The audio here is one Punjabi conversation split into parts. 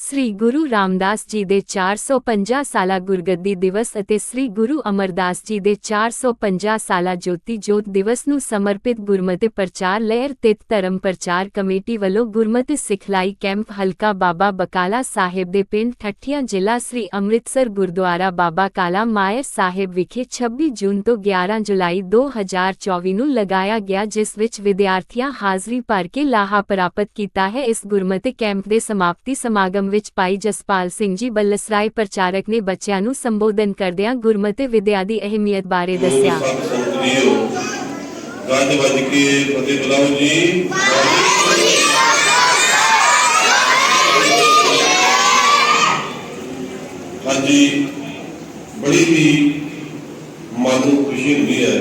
ਸ੍ਰੀ ਗੁਰੂ ਰਾਮਦਾਸ ਜੀ ਦੇ 450 ਸਾਲਾ ਗੁਰਗੱਦੀ ਦਿਵਸ ਅਤੇ ਸ੍ਰੀ ਗੁਰੂ ਅਮਰਦਾਸ ਜੀ ਦੇ 450 ਸਾਲਾ ਜੋਤੀ ਜੋਤ ਦਿਵਸ ਨੂੰ ਸਮਰਪਿਤ ਗੁਰਮਤਿ ਪ੍ਰਚਾਰ ਲਹਿਰ ਤਿਤ ਧਰਮ ਪ੍ਰਚਾਰ ਕਮੇਟੀ ਵੱਲੋਂ ਗੁਰਮਤਿ ਸਿਖਲਾਈ ਕੈਂਪ ਹਲਕਾ ਬਾਬਾ ਬਕਾਲਾ ਸਾਹਿਬ ਦੇ ਪਿੰਡ ਠੱਠੀਆਂ ਜ਼ਿਲ੍ਹਾ ਸ੍ਰੀ ਅੰਮ੍ਰਿਤਸਰ ਗੁਰਦੁਆਰਾ ਬਾਬਾ ਕਾਲਾ ਮਾਇਰ ਸਾਹਿਬ ਵਿਖੇ 26 ਜੂਨ ਤੋਂ 11 ਜੁਲਾਈ 2024 ਨੂੰ ਲਗਾਇਆ ਗਿਆ, ਜਿਸ ਵਿੱਚ ਵਿਦਿਆਰਥੀਆਂ ਹਾਜ਼ਰੀ ਭਰ ਕੇ ਲਾਹਾ ਪ੍ਰਾਪਤ ਕੀਤਾ ਹੈ। ਇਸ ਗੁਰਮਤਿ ਕੈਂਪ ਦੇ ਸਮਾਪਤੀ ਸਮਾਗਮ ਵਿੱਚ ਭਾਈ ਜਸਪਾਲ ਸਿੰਘ ਜੀ ਬੱਲਸਰਾਏ ਪ੍ਰਚਾਰਕ ਨੇ ਬੱਚਿਆਂ ਨੂੰ ਸੰਬੋਧਨ ਕਰਦਿਆਂ ਗੁਰਮਤਿ ਵਿਦਿਆ ਦੀ ਅਹਿਮੀਅਤ ਬਾਰੇ ਦੱਸਿਆ। ਸਤ ਸੰਗਤ ਜੀਓ ਗੱਜ ਵੱਜ ਕੇ ਫਤਿਹ ਬੁਲਾਓ ਜੀ। ਹਾਂਜੀ ਬੜੀ ਹੀ ਮਨ ਨੂੰ ਖੁਸ਼ੀ ਹੁੰਦੀ ਹੈ।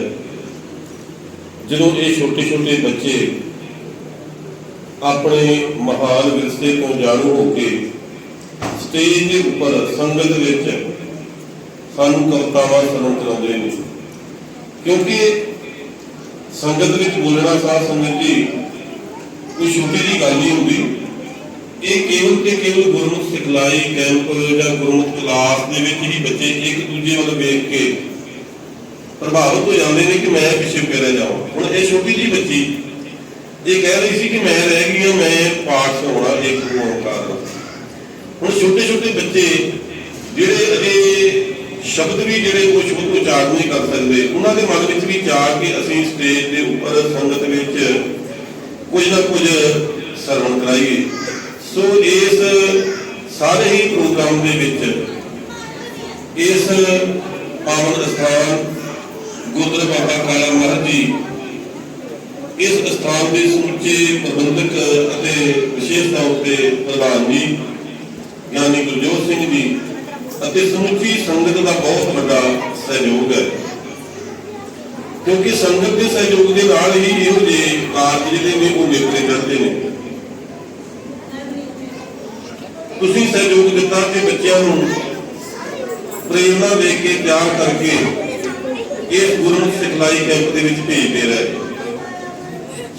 ਜਦੋਂ ਇਹ ਛੋਟੇ ਛੋਟੇ ਬੱਚੇ ਆਪਣੇ ਮਹਾਨ ਵਿਰਸੇ ਤੋਂ ਜਾਣੂ ਹੋ ਕੇ ਸਟੇਜ ਦੇ ਉੱਪਰ ਸੰਗਤ ਵਿੱਚ ਸਾਨੂੰ ਕਵਿਤਾਵਾਂ ਸੁਣਨ ਕਰਾਉਂਦੇ ਨੇ। ਕਿਉਂਕਿ ਸੰਗਤ ਵਿੱਚ ਬੋਲਣਾ ਸਾਧ ਸੰਗਤ ਜੀ, ਕੋਈ ਛੋਟੀ ਜਿਹੀ ਗੱਲ ਨਹੀਂ ਹੁੰਦੀ। ਇਹ ਕੇਵਲ ਤੇ ਕੇਵਲ ਗੁਰਮੁਖ ਸਿਖਲਾਈ ਕੈਂਪ ਜਾਂ ਗੁਰਮੁਖ ਕਲਾਸ ਦੇ ਵਿੱਚ ਹੀ ਬੱਚੇ ਇੱਕ ਦੂਜੇ ਵੱਲ ਵੇਖ ਕੇ ਪ੍ਰਭਾਵਿਤ ਹੋ ਜਾਂਦੇ ਨੇ ਕਿ ਮੈਂ ਪਿੱਛੇ ਪਿਆ ਜਾਵਾਂ। ਹੁਣ ਇਹ ਛੋਟੀ ਜਿਹੀ ਬੱਚੀ ਇਹ ਕਹਿ ਰਹੀ ਸੀ ਕਿ ਮੈਂ ਰਹਿ ਗਈ ਹਾਂ, ਮੈਂ ਪਾਠ ਹੋਣਾ ਇੱਕ ਓੰਕਾਰ ਹੁਣ ਛੋਟੇ ਛੋਟੇ ਬੱਚੇ ਜਿਹੜੇ ਅਜੇ ਸ਼ਬਦ ਵੀ ਜਿਹੜੇ ਉਹ ਸ਼ੁੱਧ ਉਚਾਰਨ ਨਹੀਂ ਕਰ ਸਕਦੇ, ਉਹਨਾਂ ਦੇ ਮਨ ਵਿੱਚ ਵੀ ਚਾਹ ਕਿ ਅਸੀਂ ਸਟੇਜ ਦੇ ਉੱਪਰ ਸੰਗਤ ਵਿੱਚ ਕੁਝ ਨਾ ਕੁਝ ਸਰਵਣ ਕਰਾਈਏ। ਸੋ ਇਸ ਸਾਰੇ ਹੀ ਪ੍ਰੋਗਰਾਮ ਦੇ ਵਿੱਚ ਇਸ ਪਾਵਨ ਸਥਾਨ ਗੁਰਦੁਆਰਾ ਬਾਬਾ ਕਾਲਾ ਮਹਾਰਾਜ ਜੀ ਇਸ ਸਥਾਨ ਦੇ ਸਮੁੱਚੇ ਪ੍ਰਬੰਧਕ ਅਤੇ ਵਿਸ਼ੇਸ਼ ਤੌਰ ਤੇ ਪ੍ਰਧਾਨ ਜੀ ਗਿਆਨੀ ਗੁਰਜੋਤ ਸਿੰਘ ਜੀ ਅਤੇ ਸਮੁੱਚੀ ਸੰਗਤ ਦਾ ਬਹੁਤ ਵੱਡਾ ਸਹਿਯੋਗ ਹੈ। ਕਿਉਂਕਿ ਸੰਗਤ ਦੇ ਸਹਿਯੋਗ ਦੇ ਨਾਲ ਹੀ ਇਹੋ ਜਿਹੇ ਕਾਰਜ ਜਿਹੜੇ ਨੇ ਉਹ ਨਿਕਲੇ ਜਾਂਦੇ ਨੇ। ਤੁਸੀਂ ਸਹਿਯੋਗ ਦਿੱਤਾ ਕਿ ਬੱਚਿਆਂ ਨੂੰ ਪ੍ਰੇਰਣਾ ਦੇ ਕੇ ਤਿਆਰ ਕਰਕੇ ਇਸ ਗੁਰਮੁਖ ਸਿਖਲਾਈ ਕੈਂਪ ਦੇ ਵਿੱਚ ਭੇਜਦੇ ਰਹੇ।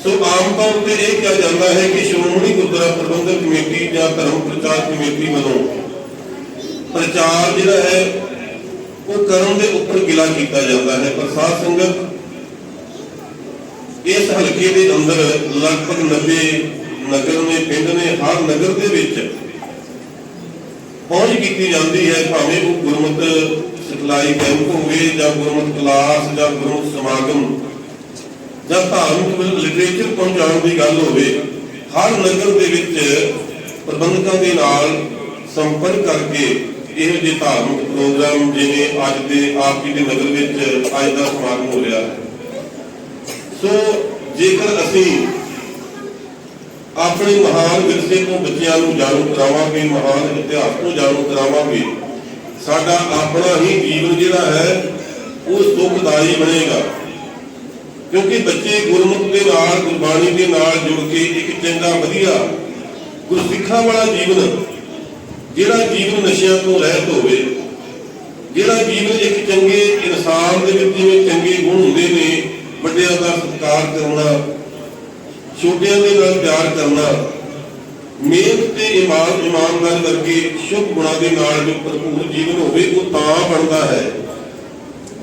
ਸੋ ਆਮ ਤੌਰ ਤੇ ਇਹ ਕਿਹਾ ਜਾਂਦਾ ਹੈ ਕਿ ਸ਼੍ਰੋਮਣੀ ਗੁਰਦੁਆਰਾ ਪ੍ਰਬੰਧਕ ਕਮੇਟੀ ਜਾਂ ਧਰਮ ਪ੍ਰਚਾਰ ਕਮੇਟੀ ਵੱਲੋਂ ਪ੍ਰਚਾਰ ਜਿਹੜਾ ਹੈ, ਉਹ ਕਰਨ ਦੇ ਉੱਪਰ ਗਿਲਾ ਕੀਤਾ ਜਾਂਦਾ ਹੈ। ਪਰ ਸਾਧ ਸੰਗਤ ਇਸ ਹਲਕੇ ਦੇ ਅੰਦਰ ਲਗਭਗ 90 ਨਗਰ ਨੇ, ਪਿੰਡ ਨੇ, ਹਰ ਨਗਰ ਦੇ ਵਿੱਚ ਪਹੁੰਚ ਕੀਤੀ ਜਾਂਦੀ ਹੈ। ਭਾਵੇਂ ਉਹ ਗੁਰਮਤ ਸਿਖਲਾਈ ਕੈਂਪ ਹੋਵੇ ਜਾਂ ਗੁਰਮਤ ਕਲਾਸ ਜਾਂ ਗੁਰਮਤ ਸਮਾਗਮ ਜਾਂ ਧਾਰਮਿਕ ਲਿਟਰੇਚਰ ਪਹੁੰਚਾਉਣ ਦੀ ਗੱਲ ਹੋਵੇ, ਹਰ ਨਗਰ ਦੇ ਵਿੱਚ ਪ੍ਰਬੰਧਕਾਂ ਦੇ ਨਾਲ ਸੰਪਰਕ ਕਰਕੇ ਇਹੋ ਜਿਹੇ ਧਾਰਮਿਕ ਪ੍ਰੋਗਰਾਮ ਜਿਵੇਂ ਅੱਜ ਦੇ ਆਪ ਜੀ ਦੇ ਨਗਰ ਵਿੱਚ ਅੱਜ ਦਾ ਸਮਾਗਮ ਹੋ ਰਿਹਾ। ਸੋ ਜੇਕਰ ਅਸੀਂ ਆਪਣੇ ਮਹਾਨ ਵਿਰਸੇ ਤੋਂ ਬੱਚਿਆਂ ਨੂੰ ਜਾਣੂ ਕਰਾਵਾਂਗੇ, ਮਹਾਨ ਇਤਿਹਾਸ ਤੋਂ ਜਾਣੂ ਕਰਾਵਾਂਗੇ, ਸਾਡਾ ਆਪਣਾ ਹੀ ਜੀਵਨ ਜਿਹੜਾ ਹੈ, ਉਹ ਸੁਖਦਾਈ ਬਣੇਗਾ। ਕਿਉਂਕਿ ਬੱਚੇ ਗੁਰਮੁਖ ਦੇ ਨਾਲ, ਗੁਰਬਾਣੀ ਦੇ ਨਾਲ ਜੁੜ ਕੇ ਇੱਕ ਚੰਗਾ, ਵਧੀਆ ਗੁਰਸਿੱਖਾਂ ਵਾਲਾ ਜੀਵਨ, ਜਿਹੜਾ ਜੀਵਨ ਨਸ਼ਿਆਂ ਤੋਂ ਰਹਿਤ ਹੋਵੇ, ਜਿਹੜਾ ਜੀਵਨ ਇੱਕ ਚੰਗੇ ਇਨਸਾਨ ਦੇ ਵਿੱਚ ਜਿਵੇਂ ਚੰਗੇ ਗੁਣ ਹੁੰਦੇ ਨੇ, ਵੱਡਿਆਂ ਦਾ ਸਤਿਕਾਰ ਕਰਨਾ, ਛੋਟਿਆਂ ਦੇ ਨਾਲ ਪਿਆਰ ਕਰਨਾ, ਮਿਹਨਤ ਤੇ ਇਮਾਨ ਇਮਾਨਦਾਰ ਕਰਕੇ ਸ਼ੁਭ ਗੁਣਾਂ ਦੇ ਨਾਲ ਜੋ ਭਰਪੂਰ ਜੀਵਨ ਹੋਵੇ, ਉਹ ਤਾਂ ਬਣਦਾ ਹੈ।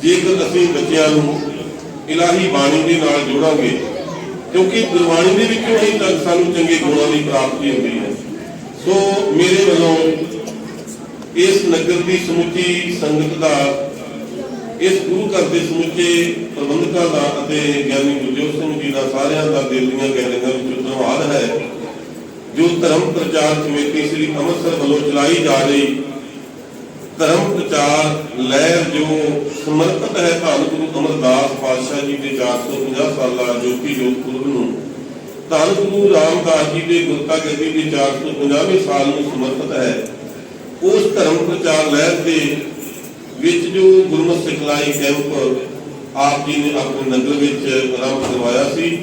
ਜੇਕਰ ਅਸੀਂ ਬੱਚਿਆਂ ਨੂੰ ਇਲਾਹੀ ਬਾਣੀ ਦੇ ਨਾਲ ਜੋੜਾਂਗੇ। ਕਿਉਂਕਿ ਗੁਰਬਾਣੀ ਦੇ ਵਿੱਚੋਂ ਹੀ ਤੱਕ ਸਾਨੂੰ ਚੰਗੇ ਗੁਣਾਂ ਦੀ ਪ੍ਰਾਪਤੀ ਹੁੰਦੀ ਹੈ। ਸੋ ਮੇਰੇ ਵੱਲੋਂ ਇਸ ਨਗਰ ਦੀ ਸਮੁੱਚੀ ਸੰਗਤ ਦਾ, ਇਸ ਗੁਰੂ ਘਰ ਦੇ ਸਮੁੱਚੇ ਪ੍ਰਬੰਧਕਾਂ ਦਾ ਅਤੇ ਗਿਆਨੀ ਗੁਰਜੋਤ ਸਿੰਘ ਜੀ ਦਾ ਸਾਰਿਆਂ ਦਾ ਦਿਲ ਦੀਆਂ ਗਹਿਰਾਈਆਂ ਵਿੱਚ ਧੰਨਵਾਦ ਹੈ। ਜੋ ਧਰਮ ਪ੍ਰਚਾਰ ਕਮੇਟੀ ਸ੍ਰੀ ਅੰਮ੍ਰਿਤਸਰ ਵੱਲੋਂ ਚਲਾਈ ਜਾ ਰਹੀ ਧਰਮ ਪ੍ਰਚਾਰ ਲਹਿਰ ਜੋ ਸਮਰਪਿਤ ਹੈ ਧੰਨ ਗੁਰੂ ਅਮਰਦਾਸ ਪਾਤਸ਼ਾਹ ਜੀ ਦੇ 450 ਸਾਲਾ ਜੋਤੀ ਜੋਤ ਪੁਰਬ ਨੂੰ, ਧੰਨ ਗੁਰੂ ਰਾਮਦਾਸ ਜੀ ਦੇ ਗੁਰਤਾ ਗੱਦੀ ਦੇ 450ਵੇਂ ਸਾਲ ਨੂੰ ਸਮਰਪਿਤ ਹੈ। ਉਸ ਧਰਮ ਪ੍ਰਚਾਰ ਲਹਿਰ ਦੇ ਵਿੱਚ ਜੋ ਗੁਰਮਤਿ ਸਿਖਲਾਈ ਕੈਂਪ ਆਪ ਜੀ ਨੇ ਆਪਣੇ ਨਗਰ ਵਿੱਚ ਆਰੰਭ ਕਰਵਾਇਆ ਸੀ,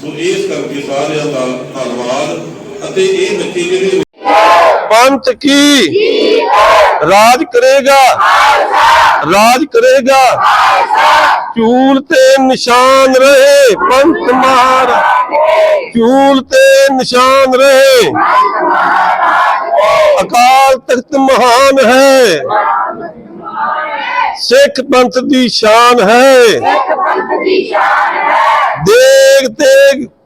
ਸੋ ਇਸ ਕਰਕੇ ਸਾਰਿਆਂ ਦਾ ਧੰਨਵਾਦ ਅਤੇ ਇਹ ਬੱਚੇ ਜਿਹੜੇ पंथ की राज करेगा राज करेगा चूल ते निशान रहे पंथ मारा चूल ते निशान रहे अकाल तख्त महान है सिख पंथ की शान है देख देख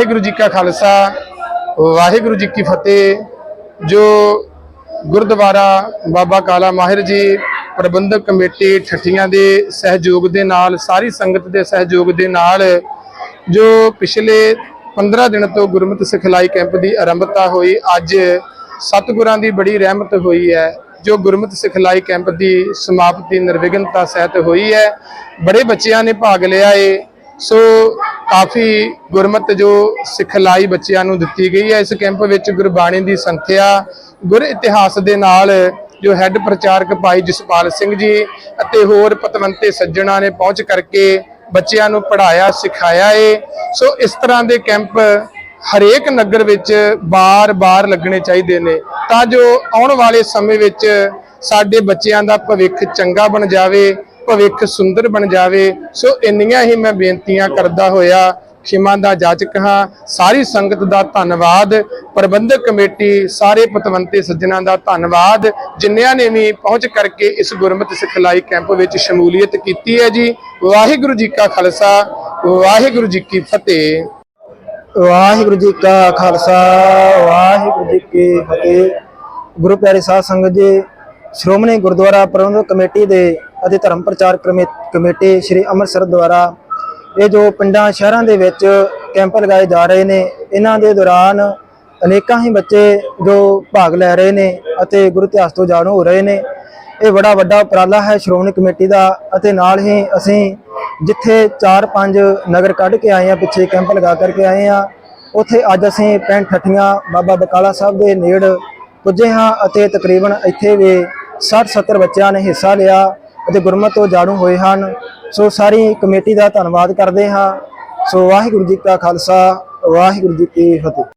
ਵਾਹਿਗੁਰੂ ਜੀ ਕਾ ਖਾਲਸਾ, ਵਾਹਿਗੁਰੂ ਜੀ ਕੀ ਫਤਿਹ। ਜੋ ਗੁਰਦੁਆਰਾ ਬਾਬਾ ਕਾਲਾ ਮਾਹਿਰ ਜੀ, ਪ੍ਰਬੰਧਕ ਕਮੇਟੀ ਠੱਠੀਆਂ ਦੇ ਸਹਿਯੋਗ ਦੇ ਨਾਲ, ਸਾਰੀ ਸੰਗਤ ਦੇ ਸਹਿਯੋਗ ਦੇ ਨਾਲ, ਜੋ ਪਿਛਲੇ 15 ਦਿਨ ਤੋਂ ਗੁਰਮਤਿ ਸਿਖਲਾਈ ਕੈਂਪ ਦੀ ਆਰੰਭਤਾ ਹੋਈ, ਅੱਜ ਸਤਿਗੁਰਾਂ ਦੀ ਬੜੀ ਰਹਿਮਤ ਹੋਈ ਹੈ। ਜੋ ਗੁਰਮਤਿ ਸਿਖਲਾਈ ਕੈਂਪ ਦੀ ਸਮਾਪਤੀ ਨਿਰਵਿਘਨਤਾ ਸਹਿਤ ਹੋਈ ਹੈ, ਬੜੇ ਬੱਚਿਆਂ ਨੇ ਭਾਗ ਲਿਆ ਏ। ਸੋ ਕਾਫੀ ਗੁਰਮਤ ਜੋ ਸਿਖਲਾਈ ਬੱਚਿਆਂ ਨੂੰ ਦਿੱਤੀ ਗਈ ਹੈ। ਇਸ ਕੈਂਪ ਵਿੱਚ ਗੁਰਬਾਣੀ ਦੀ ਸੰਥਿਆ, ਗੁਰ ਇਤਿਹਾਸ ਦੇ ਨਾਲ ਜੋ ਹੈੱਡ ਪ੍ਰਚਾਰਕ ਭਾਈ ਜਸਪਾਲ ਸਿੰਘ ਜੀ ਅਤੇ ਹੋਰ ਪਤਵੰਤੇ ਸੱਜਣਾ ਨੇ ਪਹੁੰਚ ਕਰਕੇ ਬੱਚਿਆਂ ਨੂੰ ਪੜ੍ਹਾਇਆ, ਸਿਖਾਇਆ ਏ। ਸੋ ਇਸ ਤਰ੍ਹਾਂ ਦੇ ਕੈਂਪ ਹਰੇਕ ਨਗਰ ਵਿੱਚ ਬਾਰ-ਬਾਰ ਲੱਗਣੇ ਚਾਹੀਦੇ ਨੇ ਤਾਂ ਜੋ ਆਉਣ ਵਾਲੇ ਸਮੇਂ ਵਿੱਚ ਸਾਡੇ ਬੱਚਿਆਂ ਦਾ ਭਵਿੱਖ ਚੰਗਾ ਬਣ ਜਾਵੇ। ਭਵਿੱਖ ਸੁੰਦਰ ਬਣ ਜਾਵੇ। ਸੋ ਇੰਨੀਆਂ ਹੀ ਮੈਂ ਬੇਨਤੀਆਂ ਕਰਦਾ ਹੋਇਆ, ਖਿਮਾ ਦਾ ਜਾਚਕ ਹਾਂ। ਸਾਰੀ ਸੰਗਤ ਦਾ ਧੰਨਵਾਦ। ਪ੍ਰਬੰਧਕ ਕਮੇਟੀ, ਸਾਰੇ ਪਤਵੰਤੇ ਸੱਜਣਾ ਦਾ ਧੰਨਵਾਦ। ਜਿਨ੍ਹਾਂ ਨੇ ਵੀ ਪਹੁੰਚ ਕਰਕੇ ਇਸ ਗੁਰਮਤਿ ਸਿਖਲਾਈ ਕੈਂਪ ਵਿੱਚ ਸ਼ਮੂਲੀਅਤ ਕੀਤੀ ਹੈ ਜੀ। ਵਾਹਿਗੁਰੂ ਜੀ ਕਾ ਖਾਲਸਾ, ਵਾਹਿਗੁਰੂ ਜੀ ਕੀ ਫਤਿਹ। ਵਾਹਿਗੁਰੂ ਜੀ ਕਾ ਖਾਲਸਾ, ਵਾਹਿਗੁਰੂ ਜੀ ਕੀ ਫਤਿਹ। ਗੁਰੂ ਪਿਆਰੇ ਸਾਧ ਸੰਗਤ ਜੀ, ਸ਼੍ਰੋਮਣੀ ਗੁਰਦੁਆਰਾ ਪ੍ਰਬੰਧਕ ਕਮੇਟੀ ਦੇ ਅਤੇ ਧਰਮ ਪ੍ਰਚਾਰ ਕਮੇ- ਕਮੇਟੀ ਸ੍ਰੀ ਅੰਮ੍ਰਿਤਸਰ ਦੁਆਰਾ ਇਹ ਜੋ ਪਿੰਡਾਂ, ਸ਼ਹਿਰਾਂ ਦੇ ਵਿੱਚ ਕੈਂਪ ਲਗਾਏ ਜਾ ਰਹੇ ਨੇ, ਇਹਨਾਂ ਦੇ ਦੌਰਾਨ ਅਨੇਕਾਂ ਹੀ ਬੱਚੇ ਜੋ ਭਾਗ ਲੈ ਰਹੇ ਨੇ ਅਤੇ ਗੁਰੂ ਇਤਿਹਾਸ ਤੋਂ ਜਾਣੂ ਹੋ ਰਹੇ ਨੇ। ਇਹ ਬੜਾ ਵੱਡਾ ਉਪਰਾਲਾ ਹੈ ਸ਼੍ਰੋਮਣੀ ਕਮੇਟੀ ਦਾ ਅਤੇ ਨਾਲ ਹੀ ਅਸੀਂ ਜਿੱਥੇ 4-5 ਨਗਰ ਕੱਢ ਕੇ ਆਏ ਆ ਪਿੱਛੇ ਕੈਂਪ ਲਗਾ ਕਰਕੇ ਆਏ ਆ ਉੱਥੇ ਅੱਜ ਅਸੀਂ ਪਿੰਡ ਠੱਠੀਆਂ ਬਾਬਾ ਬਕਾਲਾ ਸਾਹਿਬ ਦੇ ਨੇੜ ਪੁੱਜੇ ਹਾਂ ਅਤੇ ਤਕਰੀਬਨ ਇੱਥੇ ਵੀ 60-70 ਬੱਚਿਆਂ ਨੇ ਹਿੱਸਾ ਲਿਆ। ਅਤੇ ਗੁਰਮਤਿ ਤੋਂ ਜਾਣੂ ਹੋਏ ਹਨ। ਸੋ ਸਾਰੀ ਕਮੇਟੀ ਦਾ ਧੰਨਵਾਦ ਕਰਦੇ ਹਾਂ। ਸੋ ਵਾਹਿਗੁਰੂ ਜੀ ਕਾ ਖਾਲਸਾ, ਵਾਹਿਗੁਰੂ ਜੀ ਕੀ ਫਤਿਹ।